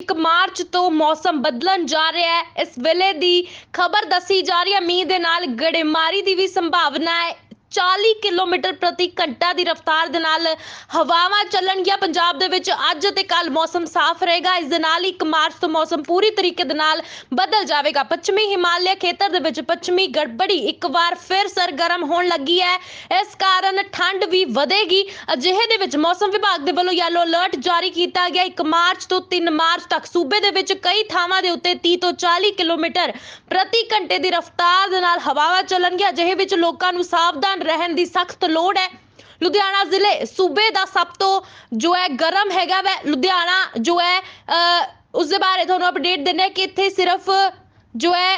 1 March ਤੋਂ ਮੌਸਮ ਬਦਲਣ ਜਾ ਰਿਹਾ ਹੈ। ਇਸ ਵੇਲੇ ਦੀ ਖਬਰ ਦੱਸੀ ਜਾ ਰਹੀ ਹੈ। ਮੀਂਹ ਦੇ ਨਾਲ ਗੜੇਮਾਰੀ ਦੀ ਵੀ ਸੰਭਾਵਨਾ ਹੈ। 40 ਕਿਲੋਮੀਟਰ ਪ੍ਰਤੀ ਘੰਟਾ ਦੀ ਰਫ਼ਤਾਰ ਦੇ ਨਾਲ ਹਵਾਵਾਂ ਚੱਲਣਗੀਆਂ। ਪੰਜਾਬ ਦੇ ਵਿੱਚ ਅੱਜ ਤੇ ਕੱਲ ਮੌਸਮ ਸਾਫ਼ ਰਹੇਗਾ। ਇਸ ਦੇ ਨਾਲ 1 ਮਾਰਚ ਤੋਂ ਮੌਸਮ ਪੂਰੀ ਤਰੀਕੇ ਦੇ ਨਾਲ ਬਦਲ ਜਾਵੇਗਾ। ਪੱਛਮੀ ਹਿਮਾਲਿਆ ਖੇਤਰ ਦੇ ਵਿੱਚ ਪੱਛਮੀ ਗੜਬੜੀ ਇੱਕ ਵਾਰ ਫਿਰ ਸਰਗਰਮ ਹੋਣ ਲੱਗੀ ਹੈ। ਇਸ ਕਾਰਨ ਠੰਡ ਵੀ ਵਧੇਗੀ। ਅਜਿਹੇ ਦੇ ਵਿੱਚ ਮੌਸਮ ਵਿਭਾਗ ਦੇ ਵੱਲੋਂ ਯੈਲੋ ਅਲਰਟ ਜਾਰੀ ਕੀਤਾ ਗਿਆ। 1 ਮਾਰਚ ਤੋਂ 3 ਮਾਰਚ ਤੱਕ ਸੂਬੇ ਦੇ ਵਿੱਚ ਕਈ ਥਾਵਾਂ ਦੇ ਉੱਤੇ 30 ਤੋਂ 40 ਕਿਲੋਮੀਟਰ ਪ੍ਰਤੀ ਘੰਟੇ ਦੀ ਰਫ਼ਤਾਰ ਦੇ ਨਾਲ ਹਵਾਵਾਂ ਚੱਲਣਗੀਆਂ। ਅਜਿਹੇ ਵਿੱਚ ਲੋਕਾਂ ਨੂੰ ਸਾਵਧਾਨ ਰਹਿਣ ਦੀ ਸਖਤ ਲੋੜ ਹੈ। ਲੁਧਿਆਣਾ ਜ਼ਿਲ੍ਹੇ ਸੂਬੇ ਦਾ ਸਭ ਤੋਂ ਜੋ ਹੈ ਗਰਮ ਹੈਗਾ ਵੈ। ਲੁਧਿਆਣਾ ਜੋ ਹੈ ਉਸ ਦੇ ਬਾਰੇ ਤੁਹਾਨੂੰ ਅਪਡੇਟ ਦਿੰਦੇ ਕਿ ਇੱਥੇ ਸਿਰਫ ਜੋ ਹੈ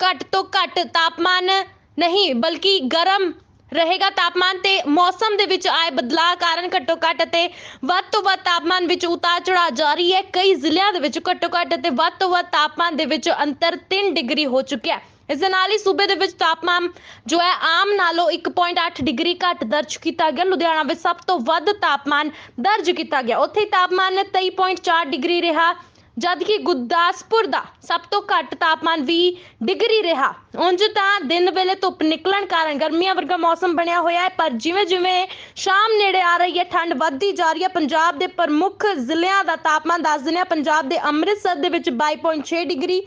ਘੱਟ ਤੋਂ ਘੱਟ ਤਾਪਮਾਨ ਨਹੀਂ, ਬਲਕਿ ਗਰਮ ਰਹੇਗਾ ਤਾਪਮਾਨ ਤੇ ਮੌਸਮ ਦੇ ਵਿੱਚ ਆਏ ਬਦਲਾਅ ਕਾਰਨ ਘੱਟੋ ਘੱਟ ਤੇ ਵੱਧ ਤੋਂ ਵੱਧ ਤਾਪਮਾਨ ਵਿੱਚ ਉਤਾਰ ਚੜਾਅ ਜਾਰੀ ਹੈ। ਕਈ ਜ਼ਿਲ੍ਹਿਆਂ ਦੇ ਵਿੱਚ ਘੱਟੋ ਘੱਟ ਤੇ ਵੱਧ ਤੋਂ ਵੱਧ ਤਾਪਮਾਨ ਦੇ ਵਿੱਚ ਅੰਤਰ 3 ਡਿਗਰੀ ਹੋ ਚੁੱਕਿਆ ਹੈ। ਇਸ ਦੇ ਨਾਲ ਹੀ ਸੂਬੇ ਦੇ ਵਿੱਚ ਤਾਪਮਾਨ ਜੋ ਹੈ ਆਮ ਨਾਲੋਂ 1.8 ਡਿਗਰੀ ਘੱਟ ਦਰਜ ਕੀਤਾ ਗਿਆ। ਲੁਧਿਆਣਾ ਵਿੱਚ ਸਭ ਤੋਂ ਵੱਧ ਤਾਪਮਾਨ ਦਰਜ ਕੀਤਾ ਗਿਆ। ਉੱਥੇ ਹੀ ਤਾਪਮਾਨ 23.4 ਡਿਗਰੀ ਰਿਹਾ, ਜਦਕਿ ਗੁਰਦਾਸਪੁਰ ਦਾ ਸਭ ਤੋਂ ਘੱਟ ਤਾਪਮਾਨ 20 ਡਿਗਰੀ ਰਿਹਾ। ਉਂਝ ਤਾਂ ਦਿਨ ਵੇਲੇ ਧੁੱਪ ਨਿਕਲਣ ਕਾਰਨ ਗਰਮੀਆਂ ਵਰਗਾ ਮੌਸਮ ਬਣਿਆ ਹੋਇਆ ਹੈ, ਪਰ ਜਿਵੇਂ ਜਿਵੇਂ ਸ਼ਾਮ ਨੇੜੇ ਆ ਰਹੀ ਹੈ, ਠੰਡ ਵੱਧਦੀ ਜਾ ਰਹੀ ਹੈ। ਪੰਜਾਬ ਦੇ ਪ੍ਰਮੁੱਖ ਜ਼ਿਲ੍ਹਿਆਂ ਦਾ ਤਾਪਮਾਨ ਦੱਸ ਦਿੰਦੇ ਹਾਂ। ਪੰਜਾਬ ਦੇ ਅੰਮ੍ਰਿਤਸਰ ਦੇ ਵਿੱਚ 22.6 ਡਿਗਰੀ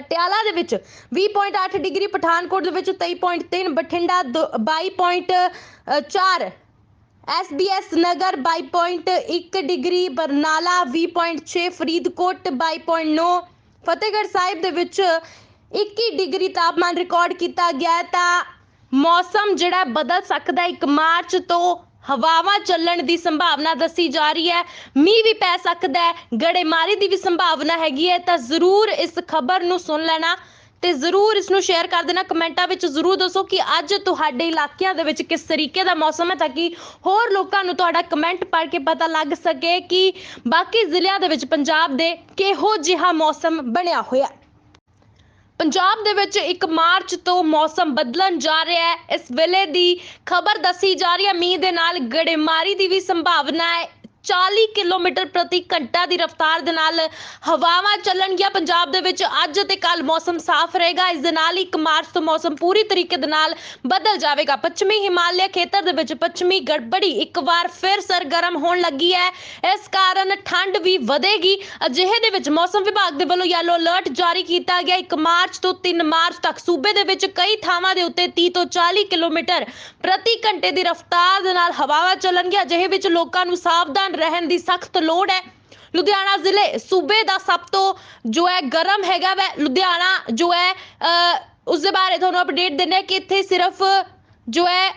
ਪਟਿਆਲਾ ਦੇ ਵਿੱਚ 20.8 ਡਿਗਰੀ, ਪਠਾਨਕੋਟ ਦੇ ਵਿੱਚ 23.3 ਬਠਿੰਡਾ ਦੋ- 22.4 ਐਸਬੀਐਸ ਨਗਰ 22.1 ਡਿਗਰੀ, ਬਰਨਾਲਾ 20.6 ਫਰੀਦਕੋਟ 22.9 ਫਤਿਹਗੜ੍ਹ ਸਾਹਿਬ ਦੇ ਵਿੱਚ 21 ਡਿਗਰੀ ਤਾਪਮਾਨ ਰਿਕਾਰਡ ਕੀਤਾ ਗਿਆ ਤਾਂ ਮੌਸਮ ਜਿਹੜਾ ਬਦਲ ਸਕਦਾ ਹੈ 1 ਮਾਰਚ ਤੋਂ ਹਵਾਵਾਂ ਚੱਲਣ ਦੀ ਸੰਭਾਵਨਾ ਦੱਸੀ ਜਾ ਰਹੀ ਹੈ। ਮੀਂਹ ਵੀ ਪੈ ਸਕਦਾ ਹੈ। ਗੜੇਮਾਰੀ ਦੀ ਵੀ ਸੰਭਾਵਨਾ ਹੈਗੀ ਹੈ। ਤਾਂ ਜ਼ਰੂਰ ਇਸ ਖਬਰ ਨੂੰ ਸੁਣ ਲੈਣਾ ਤੇ ਜ਼ਰੂਰ ਇਸ ਨੂੰ ਸ਼ੇਅਰ ਕਰ ਦੇਣਾ। ਕਮੈਂਟਾਂ ਵਿੱਚ ਜ਼ਰੂਰ ਦੱਸੋ ਕਿ ਅੱਜ ਤੁਹਾਡੇ ਇਲਾਕਿਆਂ ਦੇ ਵਿੱਚ ਕਿਸ ਤਰੀਕੇ ਦਾ ਮੌਸਮ ਹੈ ਤਾਂ ਕਿ ਹੋਰ ਲੋਕਾਂ ਨੂੰ ਤੁਹਾਡਾ ਕਮੈਂਟ ਪੜ੍ਹ ਕੇ ਪਤਾ ਲੱਗ ਸਕੇ ਕਿ ਬਾਕੀ ਜ਼ਿਲ੍ਹਿਆਂ ਦੇ ਵਿੱਚ ਪੰਜਾਬ ਦੇ ਕਿਹੋ ਜਿਹਾ ਮੌਸਮ ਬਣਿਆ ਹੋਇਆ ਹੈ। ਪੰਜਾਬ ਦੇ ਵਿੱਚ 1 ਮਾਰਚ ਤੋਂ ਮੌਸਮ ਬਦਲਣ ਜਾ ਰਿਹਾ ਹੈ। ਇਸ ਵੇਲੇ ਦੀ ਖਬਰ ਦੱਸੀ ਜਾ ਰਹੀ ਹੈ। ਮੀਂਹ ਦੇ ਨਾਲ ਗੜੇਮਾਰੀ ਦੀ ਵੀ ਸੰਭਾਵਨਾ ਹੈ। 40 ਕਿਲੋਮੀਟਰ ਪ੍ਰਤੀ ਘੰਟਾ ਦੀ ਰਫ਼ਤਾਰ ਦੇ ਨਾਲ ਹਵਾਵਾਂ ਚੱਲਣਗੀਆਂ। ਪੰਜਾਬ ਦੇ ਵਿੱਚ ਅੱਜ ਤੇ ਕੱਲ ਮੌਸਮ ਸਾਫ਼ ਰਹੇਗਾ। ਇਸ ਦੇ ਨਾਲ ਹੀ 1 ਮਾਰਚ ਤੋਂ ਮੌਸਮ ਪੂਰੀ ਤਰੀਕੇ ਦੇ ਨਾਲ ਬਦਲ ਜਾਵੇਗਾ। ਪੱਛਮੀ ਹਿਮਾਲਿਆ ਖੇਤਰ ਦੇ ਵਿੱਚ ਪੱਛਮੀ ਗੜਬੜੀ ਇੱਕ ਵਾਰ ਫਿਰ ਸਰਗਰਮ ਹੋਣ ਲੱਗੀ ਹੈ। ਇਸ ਕਾਰਨ ਠੰਡ ਵੀ ਵਧੇਗੀ। ਅਜਿਹੇ ਦੇ ਵਿੱਚ ਮੌਸਮ ਵਿਭਾਗ ਦੇ ਵੱਲੋਂ ਯੈਲੋ ਅਲਰਟ ਜਾਰੀ ਕੀਤਾ ਗਿਆ। 1 ਮਾਰਚ ਤੋਂ 3 ਮਾਰਚ ਤੱਕ ਸੂਬੇ ਦੇ ਵਿੱਚ ਕਈ ਥਾਵਾਂ ਦੇ ਉੱਤੇ 30 ਤੋਂ 40 ਕਿਲੋਮੀਟਰ ਪ੍ਰਤੀ ਘੰਟੇ ਦੀ ਰਫ਼ਤਾਰ ਦੇ ਨਾਲ ਹਵਾਵਾਂ ਚੱਲਣਗੀਆਂ। ਅਜਿਹੇ ਵਿੱਚ ਲੋਕਾਂ ਨੂੰ ਸਾਵਧਾਨ ਰਹਿਣ ਦੀ ਸਖਤ ਲੋੜ ਹੈ। ਲੁਧਿਆਣਾ ਜ਼ਿਲ੍ਹੇ ਸੂਬੇ ਦਾ ਸਭ ਤੋਂ ਜੋ ਹੈ ਗਰਮ ਹੈਗਾ ਵੈ। ਲੁਧਿਆਣਾ ਜੋ ਹੈ ਉਸ ਦੇ ਬਾਰੇ ਤੁਹਾਨੂੰ ਅਪਡੇਟ ਦਿੰਦੇ ਕਿ ਇੱਥੇ ਸਿਰਫ ਜੋ ਹੈ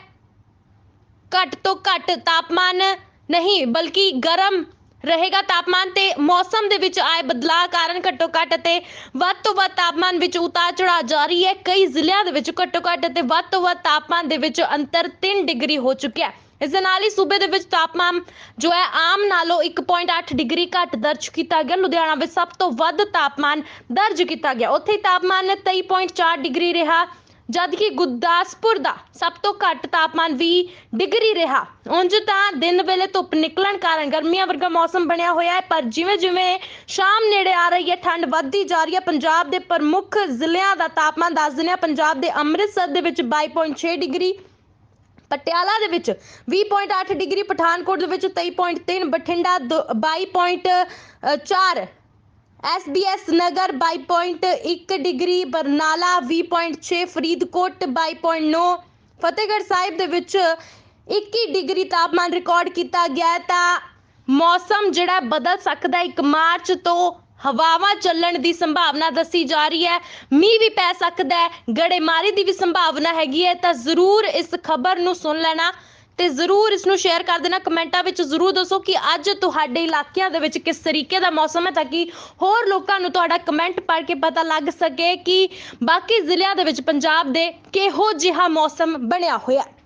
ਘੱਟ ਤੋਂ ਘੱਟ ਤਾਪਮਾਨ ਨਹੀਂ, ਬਲਕਿ ਗਰਮ ਰਹੇਗਾ ਤਾਪਮਾਨ ਤੇ ਮੌਸਮ ਦੇ ਵਿੱਚ ਆਏ ਬਦਲਾਅ ਕਾਰਨ ਘੱਟੋ ਘੱਟ ਅਤੇ ਵੱਧ ਤੋਂ ਵੱਧ ਤਾਪਮਾਨ ਵਿੱਚ ਉਤਾਰ ਚੜਾਅ ਜਾਰੀ ਹੈ। ਕਈ ਜ਼ਿਲ੍ਹਿਆਂ ਦੇ ਵਿੱਚ ਘੱਟੋ ਘੱਟ ਅਤੇ ਵੱਧ ਤੋਂ ਵੱਧ ਤਾਪਮਾਨ ਦੇ ਵਿੱਚ ਅੰਤਰ 3 ਡਿਗਰੀ ਹੋ ਚੁੱਕਿਆ ਹੈ। ਇਸ ਦੇ ਨਾਲ ਹੀ ਸੂਬੇ ਦੇ ਵਿੱਚ ਤਾਪਮਾਨ ਜੋ ਹੈ ਆਮ ਨਾਲੋਂ 1.8 ਡਿਗਰੀ ਘੱਟ ਦਰਜ ਕੀਤਾ ਗਿਆ। ਲੁਧਿਆਣਾ ਵਿੱਚ ਸਭ ਤੋਂ ਵੱਧ ਤਾਪਮਾਨ ਦਰਜ ਕੀਤਾ ਗਿਆ। ਉੱਥੇ ਹੀ ਤਾਪਮਾਨ 23.4 ਡਿਗਰੀ ਰਿਹਾ, ਜਦਕਿ ਗੁਰਦਾਸਪੁਰ ਦਾ ਸਭ ਤੋਂ ਘੱਟ ਤਾਪਮਾਨ 20 ਡਿਗਰੀ ਰਿਹਾ। ਉਂਝ ਤਾਂ ਦਿਨ ਵੇਲੇ ਧੁੱਪ ਨਿਕਲਣ ਕਾਰਨ ਗਰਮੀਆਂ ਵਰਗਾ ਮੌਸਮ ਬਣਿਆ ਹੋਇਆ ਹੈ, ਪਰ ਜਿਵੇਂ ਜਿਵੇਂ ਸ਼ਾਮ ਨੇੜੇ ਆ ਰਹੀ ਹੈ, ਠੰਡ ਵੱਧਦੀ ਜਾ ਰਹੀ ਹੈ। ਪੰਜਾਬ ਦੇ ਪ੍ਰਮੁੱਖ ਜ਼ਿਲ੍ਹਿਆਂ ਦਾ ਤਾਪਮਾਨ ਦੱਸ ਦਿੰਦੇ ਹਾਂ। ਪੰਜਾਬ ਦੇ ਅੰਮ੍ਰਿਤਸਰ ਦੇ ਵਿੱਚ 22.6 ਡਿਗਰੀ ਪਟਿਆਲਾ ਦੇ ਵਿੱਚ 20.8 ਡਿਗਰੀ, ਪਠਾਨਕੋਟ ਦੇ ਵਿੱਚ 23.3 ਬਠਿੰਡਾ ਦੋ- 22.4 ਐਸਬੀਐਸ ਨਗਰ 22.1 ਡਿਗਰੀ, ਬਰਨਾਲਾ 20.6 ਫਰੀਦਕੋਟ 22.9 ਫਤਿਹਗੜ੍ਹ ਸਾਹਿਬ ਦੇ ਵਿੱਚ 21 ਡਿਗਰੀ ਤਾਪਮਾਨ ਰਿਕਾਰਡ ਕੀਤਾ ਗਿਆ ਤਾਂ ਮੌਸਮ ਜਿਹੜਾ ਬਦਲ ਸਕਦਾ ਹੈ 1 ਮਾਰਚ ਤੋਂ ਹਵਾਵਾਂ ਚੱਲਣ ਦੀ ਸੰਭਾਵਨਾ ਦੱਸੀ ਜਾ ਰਹੀ ਹੈ। ਮੀਂਹ ਵੀ ਪੈ ਸਕਦਾ ਹੈ। ਗੜੇਮਾਰੀ ਦੀ ਵੀ ਸੰਭਾਵਨਾ ਹੈਗੀ ਹੈ। ਤਾਂ ਜ਼ਰੂਰ ਇਸ ਖਬਰ ਨੂੰ ਸੁਣ ਲੈਣਾ ਤੇ ਜ਼ਰੂਰ ਇਸ ਨੂੰ ਸ਼ੇਅਰ ਕਰ ਦੇਣਾ। ਕਮੈਂਟਾਂ ਵਿੱਚ ਜ਼ਰੂਰ ਦੱਸੋ ਕਿ ਅੱਜ ਤੁਹਾਡੇ ਇਲਾਕਿਆਂ ਦੇ ਵਿੱਚ ਕਿਸ ਤਰੀਕੇ ਦਾ ਮੌਸਮ ਹੈ, ਤਾਂ ਕਿ ਹੋਰ ਲੋਕਾਂ ਨੂੰ ਤੁਹਾਡਾ ਕਮੈਂਟ ਪੜ੍ਹ ਕੇ ਪਤਾ ਲੱਗ ਸਕੇ ਕਿ ਬਾਕੀ ਜ਼ਿਲ੍ਹਿਆਂ ਦੇ ਵਿੱਚ ਪੰਜਾਬ ਦੇ ਕਿਹੋ ਜਿਹਾ ਮੌਸਮ ਬਣਿਆ ਹੋਇਆ ਹੈ।